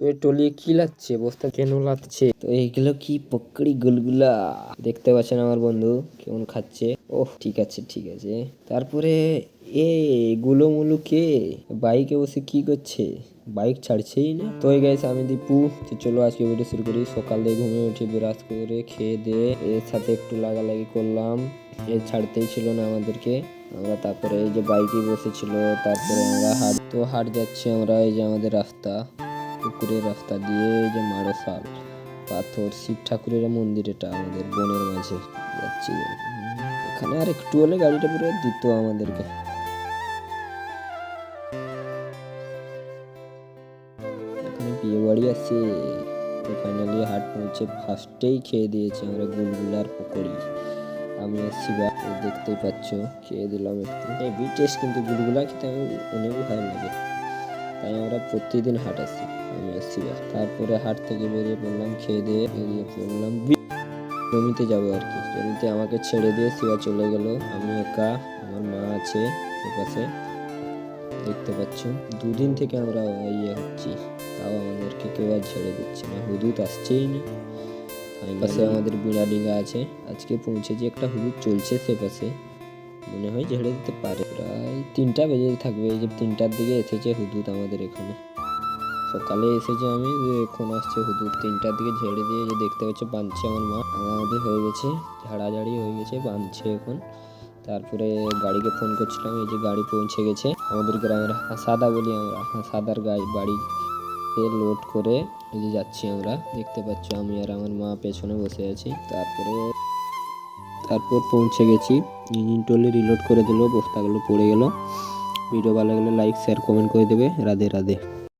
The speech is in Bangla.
তো টলি কি লাগছে? বস্তা কেন লাগছে? তো এইগুলো কি পকড়ি গুলগুলা? দেখতে পাচ্ছেন আমার বন্ধু কেমন খাচ্ছে। ওহ, ঠিক আছে ঠিক আছে। তারপরে এ গুলো মুলু কে? বাইকে বসে কি করছে? বাইক ছাড়ছেই না। তো গাইস আমি দীপু। চলো আজকে ভিডিও শুরু করি। সকাল দিয়ে ঘুমিয়ে উঠে বিরাজ করে খেয়ে দিয়ে এর সাথে একটু লাগালাগি করলাম। এ ছাড়তেই ছিল না আমাদেরকে। আমরা তারপরে এই যে বাইকে বসেছিল, তারপরে আমরা হাট তো হাট যাচ্ছি আমরা, এই যে আমাদের রাস্তা। পুকুরের রাস্তা দিয়ে যে মারসাল পাথর, শিব ঠাকুরের মন্দির, এটা আমাদের বনের মাঝে যাচ্ছি এখানে আর একটু হলে গাড়িটা পুরো দিত আমাদেরকে। এখানে বিয়ে বাড়ি আছে। তো ফাইনালি হাট পৌঁছে ফার্স্টেই খেয়ে দিয়েছি আমরা গুলগুলার পকোড়ি। আমি আসছি বা দেখতেই পাচ্ছ, খেয়ে দিলাম একটু। হেভি টেস্ট কিন্তু গুলগুলা খেতে আমি অনেক ভালো লাগে। তাই আমরা প্রতিদিন হাট আসি আমি আসছি তারপরে হাট থেকে বেরিয়ে পড়লাম খেয়ে দিয়ে বেরিয়ে পড়লাম। জমিতে যাব আর কি। জমিতে আমাকে ছেড়ে দিয়ে শিবা চলে গেল। আমি একা আমার মা আছে পাশে দেখতে পাচ্ছ দুদিন থেকে আমরা ইয়ে হচ্ছি। তাও আমাদেরকে কেউ আর ছেড়ে দিচ্ছে না। হুদুদ আসছেই না। পাশে আমাদের বিড়া ডিঙ্গা আছে। আজকে পৌঁছেছি একটা হুদুদ চলছে সে পাশে। মনে হয় ঝেড়ে দিতে পারে। প্রায় তিনটা বেজে থাকবে, এই যে তিনটার দিকে এসেছে হুদুদ আমাদের এখানে। সকালে এসেছে আমি এখন আসছে হুদুদ। তিনটার দিকে ঝেড়ে দিয়ে যে দেখতে পাচ্ছ, বাঁধছে আমার মা। আমাদের হয়ে গেছে, ঝাড়াঝাড়ি হয়ে গেছে, বাঁধছে এখন। তারপরে গাড়িকে ফোন করছিলাম, এই যে গাড়ি পৌঁছে গেছে। আমাদের গ্রামের সাদা বলি আমরা, হাসাদার গাড়ি বাড়িতে লোড করে যাচ্ছি আমরা। দেখতে পাচ্ছ আমি আর আমার মা পেছনে বসে আছি। তারপরে তারপর পৌঁছে গেছি। ইঞ্জিন টলে রিলোড করে দিল, বস্তাগুলো পড়ে গেল। ভিডিও ভালো লাগলে লাইক শেয়ার কমেন্ট করে দেবে। রাধে রাধে।